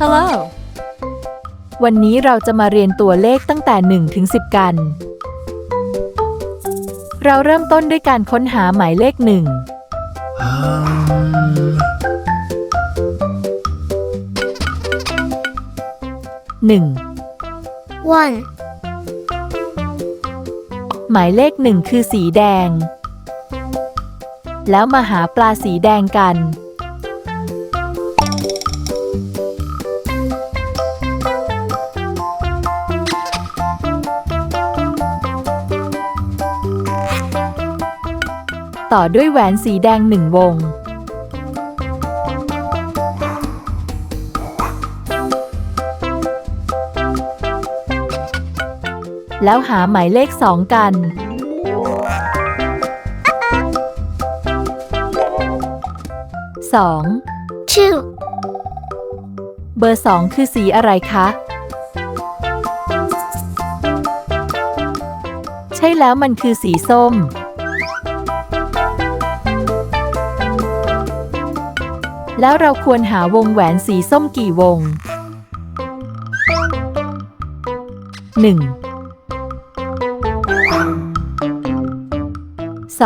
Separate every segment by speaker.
Speaker 1: Hello.
Speaker 2: วันนี้เราจะมาเรียนตัวเลขตั้งแต่ 1 ถึง 10 กัน เราเริ่มต้นด้วยการค้นหาหมายเลขหนึ่ง หนึ่ง
Speaker 3: one,
Speaker 2: หมายเลขหนึ่งคือสีแดง แล้วมาหาปลาสีแดงกัน ต่อด้วยแหวนสีแดงหนึ่งวง แล้วหาหมายเลขสองกันสอง
Speaker 3: two,
Speaker 2: เบอร์สองคือสีอะไรคะ ใช่แล้วมันคือสีส้ม แล้วเราควรหาวงแหวนสีส้มกี่วง 1 2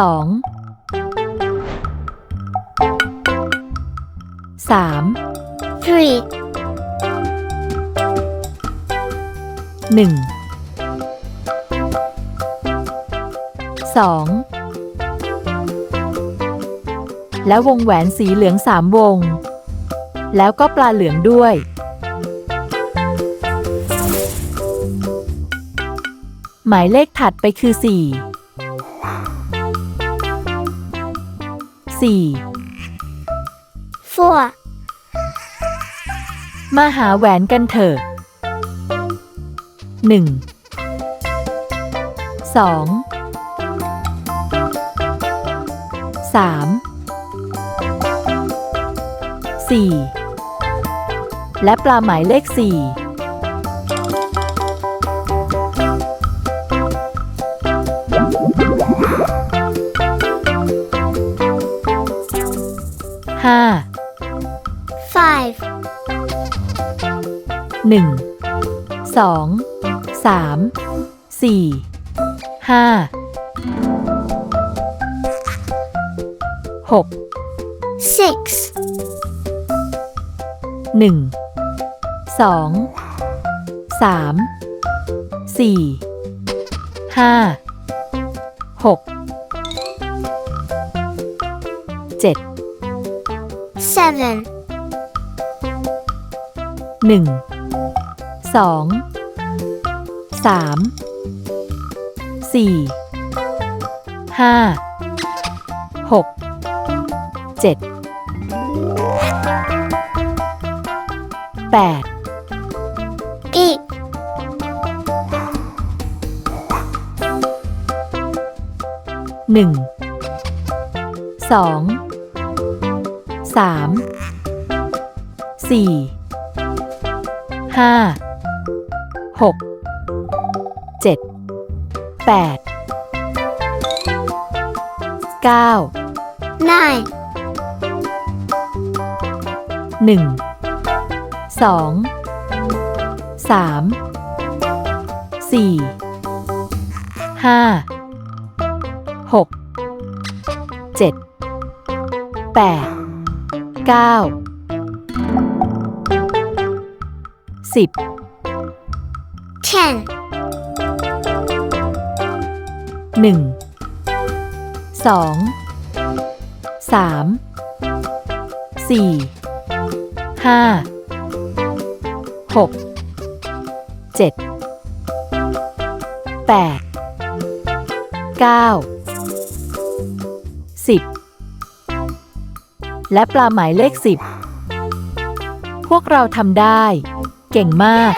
Speaker 2: 3
Speaker 3: three
Speaker 2: 1 2 แล้ววงแหวนสีเหลืองสามวง แล้วก็ปลาเหลืองด้วย หมายเลขถัดไปคือสี่สี่
Speaker 3: four,
Speaker 2: มาหาแหวนกันเถอะหนึ่ง สี่และปลาหมายเลขสี่ห้า
Speaker 3: five,
Speaker 2: หนึ่ง สอง สาม สี่ ห้า หก
Speaker 3: six,
Speaker 2: หนึ่งสองสามสี่ห้าหกเจ็ด
Speaker 3: seven,
Speaker 2: หนึ่งสองสามสี่ห้าหกเจ็ด แปด
Speaker 3: eight,
Speaker 2: หนึ่งสองสามสี่ห้าหกเจ็ดแปดเก้า
Speaker 3: nine,
Speaker 2: หนึ่ง สองสามสี่ห้าหกเจ็ดแปดเก้าสิบ
Speaker 3: ten,
Speaker 2: หนึ่งสองสามสี่ห้าห กเจ็ดแปดเก้าสิบและปลาหมายเลขสิบพวกเราทำได้ เก่งมาก